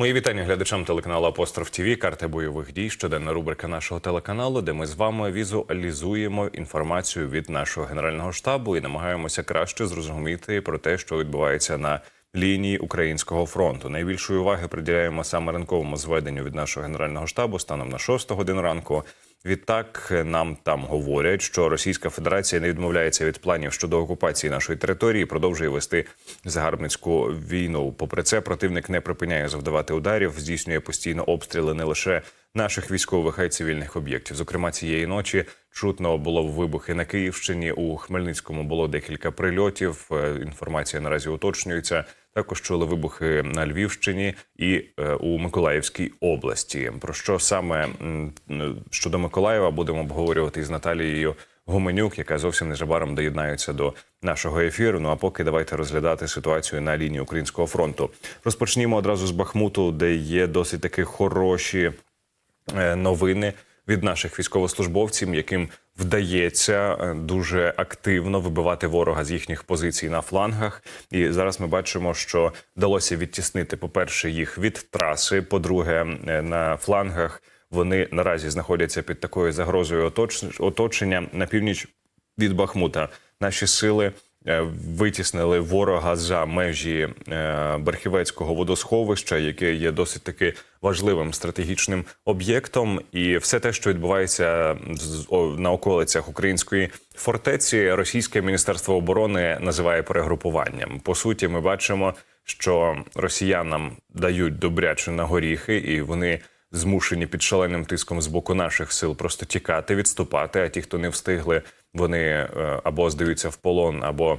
Мої вітання глядачам телеканалу Апостроф ТВ, карти бойових дій, щоденна рубрика нашого телеканалу, де ми з вами візуалізуємо інформацію від нашого генерального штабу і намагаємося краще зрозуміти про те, що відбувається на лінії українського фронту. Найбільшої уваги приділяємо саме ранковому зведенню від нашого генерального штабу станом на 6 годину ранку. Відтак нам там говорять, що Російська Федерація не відмовляється від планів щодо окупації нашої території, і продовжує вести загарбницьку війну. Попри це, противник не припиняє завдавати ударів, здійснює постійно обстріли не лише наших військових, а й цивільних об'єктів. Зокрема, цієї ночі чутно було вибухи на Київщині. У Хмельницькому було декілька прильотів. Е, Інформація наразі уточнюється. Також чули вибухи на Львівщині і е, у Миколаївській області. Про що саме щодо Миколаєва будемо обговорювати із Наталією Гуменюк, яка зовсім незабаром доєднається до нашого ефіру. Ну а поки давайте розглядати ситуацію на лінії українського фронту. Розпочнімо одразу з Бахмуту, де є досить таки хороші е, новини від наших військовослужбовців, яким вдається е, дуже активно вибивати ворога з їхніх позицій на флангах. І зараз ми бачимо, що вдалося відтіснити, по-перше, їх від траси. По-друге, е, на флангах вони наразі знаходяться під такою загрозою оточ- оточення на північ від Бахмута. Наші сили витіснили ворога за межі е, Берхівецького водосховища, яке є досить таки важливим стратегічним об'єктом. І все те, що відбувається на околицях української фортеці, російське міністерство оборони називає перегрупуванням. По суті, ми бачимо, що росіянам дають добряче на горіхи, і вони змушені під шаленим тиском з боку наших сил просто тікати, відступати. А ті, хто не встигли, вони е, або здаються в полон, або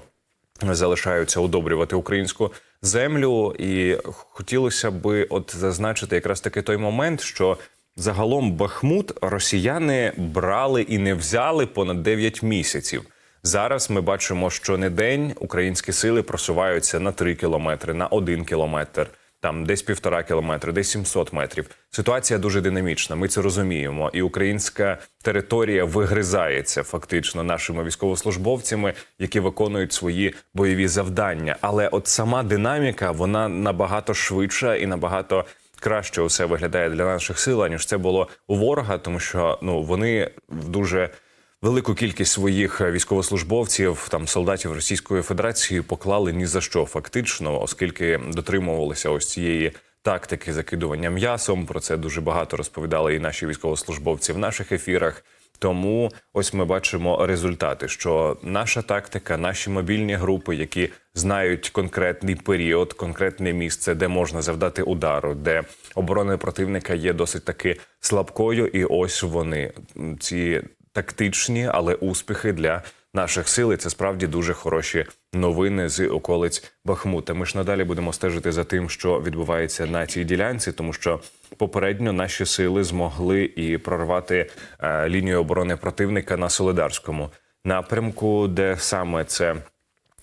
залишаються удобрювати українську землю. І хотілося би от зазначити якраз таки той момент, що загалом Бахмут росіяни брали і не взяли понад 9 місяців. Зараз ми бачимо, що не день українські сили просуваються на 3 кілометри, на 1 кілометр, там десь півтора кілометри, десь 700 метрів. Ситуація дуже динамічна. Ми це розуміємо, і українська територія вигризається фактично нашими військовослужбовцями, які виконують свої бойові завдання. Але от сама динаміка вона набагато швидша і набагато краще усе виглядає для наших сил, аніж це було у ворога, тому що ну вони в дуже велику кількість своїх військовослужбовців, там солдатів Російської Федерації, поклали ні за що, фактично, оскільки дотримувалися ось цієї тактики закидування м'ясом. Про це дуже багато розповідали і наші військовослужбовці в наших ефірах. Тому ось ми бачимо результати, що наша тактика, наші мобільні групи, які знають конкретний період, конкретне місце, де можна завдати удару, де оборона противника є досить таки слабкою, і ось вони ці тактичні, але успіхи для наших сил. І це справді дуже хороші новини з околиць Бахмута. Ми ж надалі будемо стежити за тим, що відбувається на цій ділянці, тому що попередньо наші сили змогли і прорвати е, лінію оборони противника на Солидарському напрямку, де саме це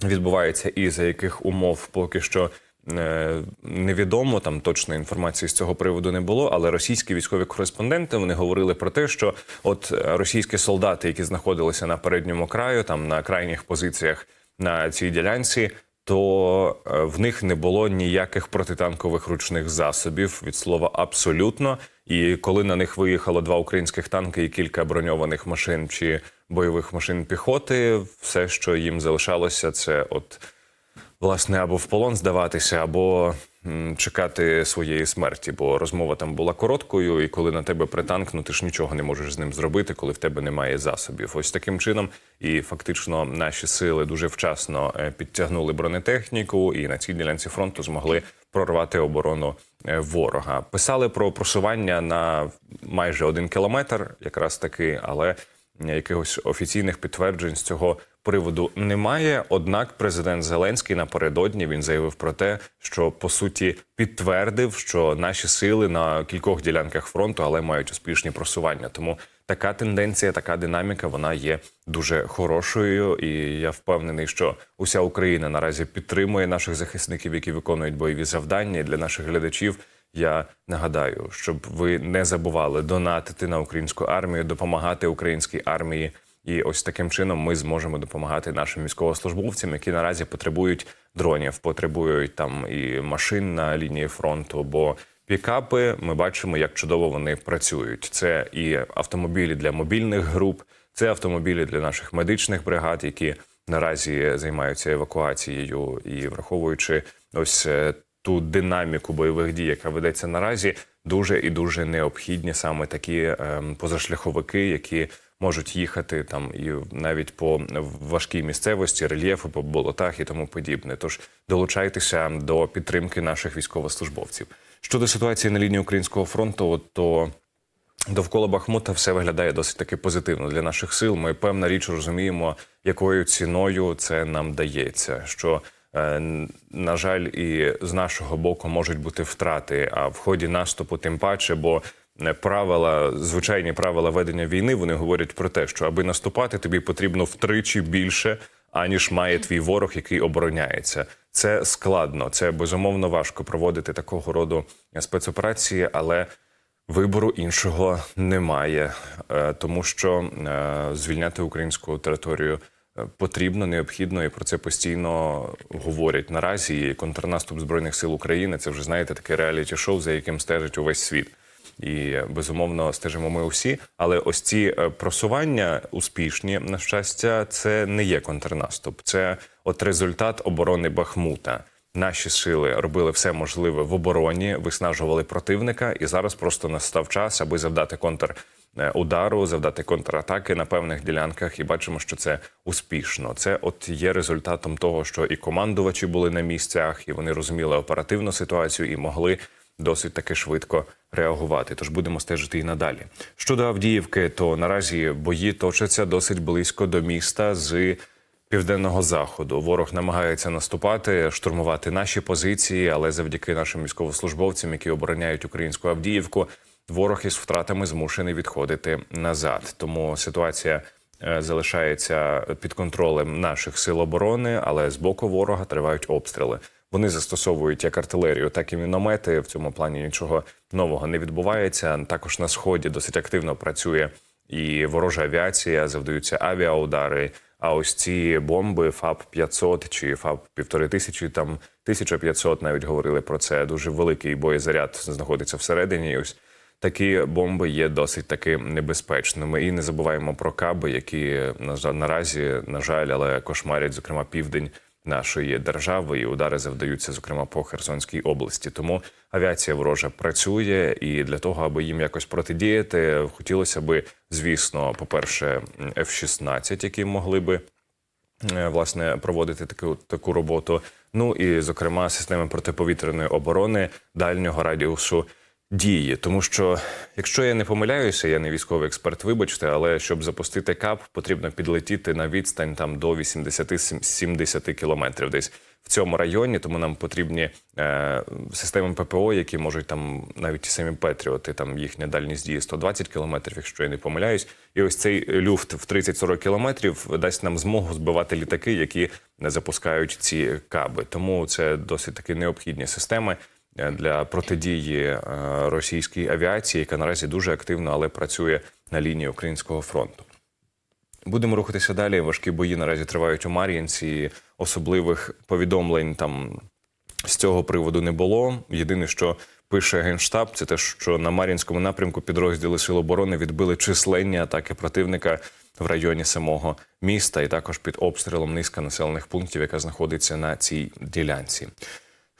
відбувається і за яких умов поки що. Е, Невідомо там точної інформації з цього приводу не було, але російські військові кореспонденти вони говорили про те, що от е, російські солдати, які знаходилися на передньому краю, там на крайніх позиціях на цій ділянці, то е, в них не було ніяких протитанкових ручних засобів від слова абсолютно. І коли на них виїхало два українських танки і кілька броньованих машин чи бойових машин піхоти, все, що їм залишалося, це от власне або в полон здаватися, або чекати своєї смерті. Бо розмова там була короткою, і коли на тебе пританк, ну ти ж нічого не можеш з ним зробити, коли в тебе немає засобів. Ось таким чином, і фактично наші сили дуже вчасно е, підтягнули бронетехніку, і на цій ділянці фронту змогли прорвати оборону е, ворога. Писали про просування на майже один кілометр, якраз таки, але якихось офіційних підтверджень з цього приводу немає. Однак, президент Зеленський напередодні він заявив про те, що по суті підтвердив, що наші сили на кількох ділянках фронту, але мають успішні просування. Тому така тенденція, така динаміка, вона є дуже хорошою. І я впевнений, що уся Україна наразі підтримує наших захисників, які виконують бойові завдання для наших глядачів. Я нагадаю, щоб ви не забували донатити на українську армію, допомагати українській армії. І ось таким чином ми зможемо допомагати нашим військовослужбовцям, які наразі потребують дронів, потребують там і машин на лінії фронту, бо Пікапи ми бачимо, як чудово вони працюють. Це і автомобілі для мобільних груп, це автомобілі для наших медичних бригад, які наразі займаються евакуацією і враховуючи ось е, ту динаміку бойових дій, яка ведеться наразі, дуже і дуже необхідні саме такі ем, позашляховики, які можуть їхати там і навіть по важкій місцевості, рельєфу, по болотах і тому подібне. Тож долучайтеся до підтримки наших військовослужбовців. Щодо ситуації на лінії українського фронту, то Довкола Бахмута все виглядає досить таки позитивно для наших сил. Ми певна річ розуміємо, якою ціною це нам дається. Що е, на жаль, і з нашого боку можуть бути втрати. А в ході наступу, тим паче, бо е, правила, звичайні правила ведення війни, вони говорять про те, що аби наступати, тобі потрібно втричі більше, аніж має твій ворог, який обороняється. Це складно, це безумовно важко проводити такого роду спецоперації, але Вибору іншого немає, е, тому що е, звільняти українську територію е, потрібно, необхідно, і про це постійно говорять наразі. Контрнаступ збройних сил України це вже знаєте таке реаліті шоу, за яким стежить увесь світ. І безумовно стежимо ми усі. Але ось ці просування успішні, на щастя, це не є контрнаступ, це от результат оборони Бахмута наші сили робили все можливе в обороні, виснажували противника, і зараз просто настав час, аби завдати контрудару, завдати контратаки на певних ділянках. І бачимо, що це успішно. Це от є результатом того, що і командувачі були на місцях, і вони розуміли оперативну ситуацію і могли. Досить таки швидко реагувати, тож будемо стежити і надалі. Щодо Авдіївки, то наразі бої точаться досить близько до міста з південного заходу. Ворог намагається наступати, штурмувати наші позиції, але завдяки нашим військовослужбовцям, які обороняють українську Авдіївку, ворог із втратами змушений відходити назад. Тому ситуація. е, Залишається під контролем наших сил оборони, але з боку ворога тривають обстріли. Вони застосовують як артилерію, так і міномети. В цьому плані нічого нового не відбувається. Також на сході досить активно працює і ворожа авіація, завдаються авіаудари. А ось ці бомби ФАП 500 чи ФАП 1500, там 1500 навіть говорили про це. Дуже великий боєзаряд знаходиться всередині. Ось такі бомби є досить таки небезпечними. І не забуваємо про каби, які на наразі, на жаль, але кошмарять, зокрема, південь нашої держави, і удари завдаються, зокрема, по Херсонській області. Тому авіація ворожа працює, і для того, аби їм якось протидіяти, хотілося би, звісно, по перше, F-16, які могли би. е, Власне, проводити таку таку роботу. Ну і зокрема, системи протиповітряної оборони дальнього радіусу дії. Тому що, якщо я не помиляюся, я не військовий експерт, вибачте, але щоб запустити кап, потрібно підлетіти на відстань там до 80-70 кілометрів десь в цьому районі. Тому нам потрібні е, системи ППО, які можуть там навіть ті самі Петріоти, там їхня дальність дії 120 кілометрів, якщо я не помиляюсь. І ось цей люфт в 30-40 кілометрів дасть нам змогу збивати літаки, які не запускають ці каби. Тому це досить таки необхідні системи для протидії е, російській авіації, яка наразі дуже активно, але працює на лінії українського фронту. Будемо рухатися далі. Важкі бої наразі тривають у Мар'їнці. Особливих повідомлень там з цього приводу не було. Єдине, що пише генштаб, це те, що на Мар'їнському напрямку підрозділи Сил оборони відбили численні атаки противника в районі самого міста, і також під обстрілом низка населених пунктів, яка знаходиться на цій ділянці.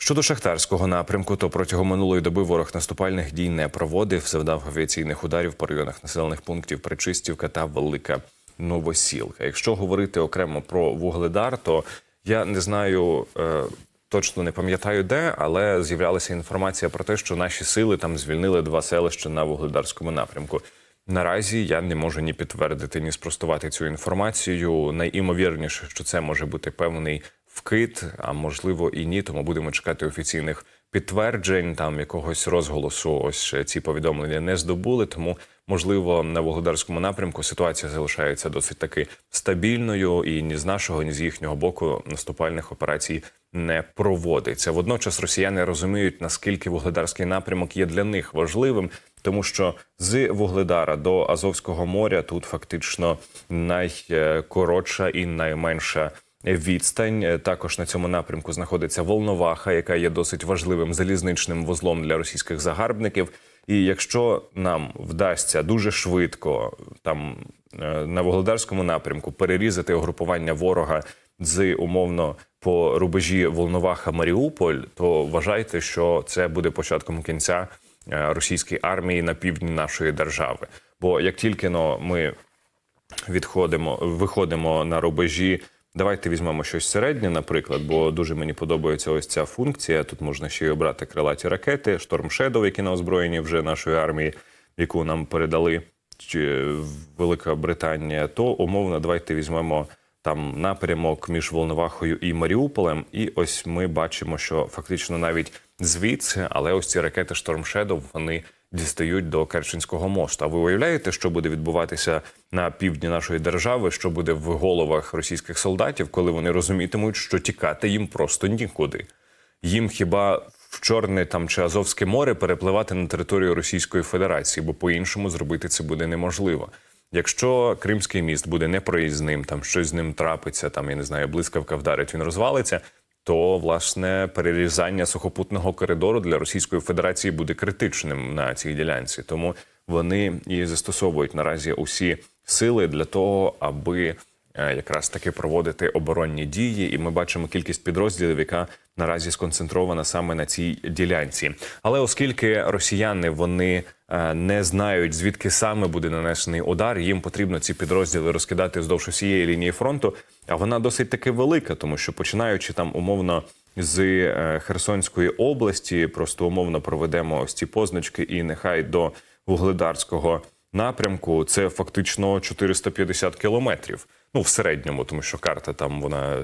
Щодо шахтарського напрямку, то протягом минулої доби ворог наступальних дій не проводив, завдав авіаційних ударів по районах населених пунктів Причистівка та Велика Новосілка. Якщо говорити окремо про вугледар, то я не знаю. Е, Точно не пам'ятаю де, але з'являлася інформація про те, що наші сили там звільнили два селища на вугледарському напрямку. Наразі я не можу ні підтвердити, ні спростувати цю інформацію. Найімовірніше, що це може бути певний вкид, а можливо і ні. Тому будемо чекати офіційних підтверджень, там якогось розголосу. Ось ці повідомлення не здобули. Тому можливо на Володарському напрямку ситуація залишається досить таки стабільною, і ні з нашого, ні з їхнього боку наступальних операцій не проводиться. Водночас росіяни розуміють наскільки вугледарський напрямок є для них важливим, тому що з Вугледара до Азовського моря тут фактично найкоротша і найменша відстань. Е, Також на цьому напрямку знаходиться Волноваха, яка є досить важливим залізничним вузлом для російських загарбників. І якщо нам вдасться дуже швидко там е, на Вугледарському напрямку перерізати угрупування ворога з умовно по рубежі Волноваха Маріуполь, то вважайте, що це буде початком кінця е, російської армії на півдні нашої держави. Бо як тільки но ми відходимо, виходимо на рубежі. Давайте візьмемо щось середнє, наприклад, бо дуже мені подобається ось ця функція. Тут можна ще й обрати крилаті ракети, Storm Shadow, які на озброєнні вже нашої армії, яку нам передали чи Велика Британія. То умовно, давайте візьмемо там напрямок між Волновахою і Маріуполем. І ось ми бачимо, що фактично навіть звідси, але ось ці ракети Storm Shadow, вони дістають до Керченського мосту. А ви уявляєте, що буде відбуватися на півдні нашої держави, що буде в головах російських солдатів, коли вони розумітимуть, що тікати їм просто нікуди. Їм хіба в Чорне там чи Азовське море перепливати на територію Російської Федерації, бо по-іншому зробити це буде неможливо. Якщо Кримський міст буде непроїзним, там щось з ним трапиться, там я не знаю, блискавка вдарить, він розвалиться. То власне перерізання сухопутного коридору для Російської Федерації буде критичним на цій ділянці. Тому вони і застосовують наразі усі сили для того, аби е, якраз таки проводити оборонні дії. І ми бачимо кількість підрозділів, яка наразі сконцентрована саме на цій ділянці. Але оскільки росіяни вони е, не знають звідки саме буде нанесений удар, їм потрібно ці підрозділи розкидати вздовж усієї лінії фронту. А вона досить таки велика, тому що починаючи там умовно з е, Херсонської області, просто умовно проведемо ось ці позначки, і нехай до Вугледарського напрямку це фактично 450 кілометрів. Ну в середньому, тому що карта там вона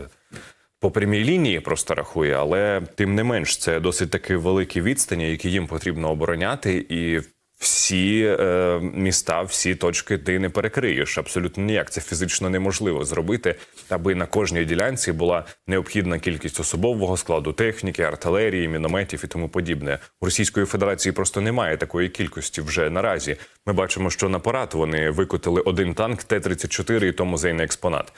по прямій лінії просто рахує, але тим не менш це досить таки великі відстані, які їм потрібно обороняти, і всі е, міста, всі точки ти не перекриєш абсолютно ніяк. Це фізично неможливо зробити, аби на кожній ділянці була необхідна кількість особового складу, техніки, артилерії, мінометів і тому подібне. У Російської Федерації просто немає такої кількості вже наразі. Ми бачимо, що на парад вони викотили один танк Т-34 і то музейний експонат.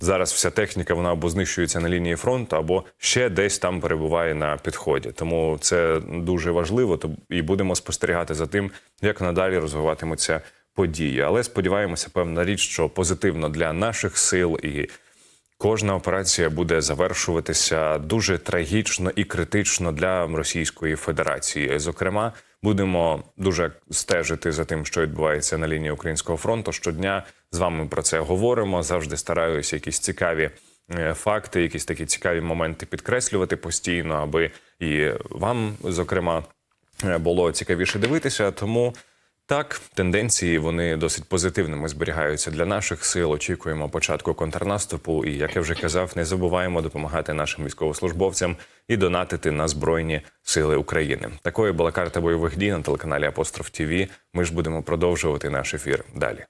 Зараз вся техніка вона або знищується на лінії фронту, або ще десь там перебуває на підході. Тому це дуже важливо. і будемо спостерігати за тим, як надалі розвиватимуться події. Але сподіваємося, певна річ, що позитивно для наших сил і кожна операція буде завершуватися дуже трагічно і критично для Російської Федерації. Зокрема, будемо дуже стежити за тим, що відбувається на лінії українського фронту. Щодня з вами про це говоримо. Завжди стараюся якісь цікаві. е, Факти, якісь такі цікаві моменти підкреслювати постійно, аби і вам, зокрема, е, було цікавіше дивитися. Тому так, тенденції вони досить позитивними зберігаються для наших сил. Очікуємо початку контрнаступу. І як я вже казав, не забуваємо допомагати нашим військовослужбовцям і донатити на збройні сили України. Такою була карта бойових дій на телеканалі Апостроф ТІВІ. Ми ж будемо продовжувати наш ефір далі.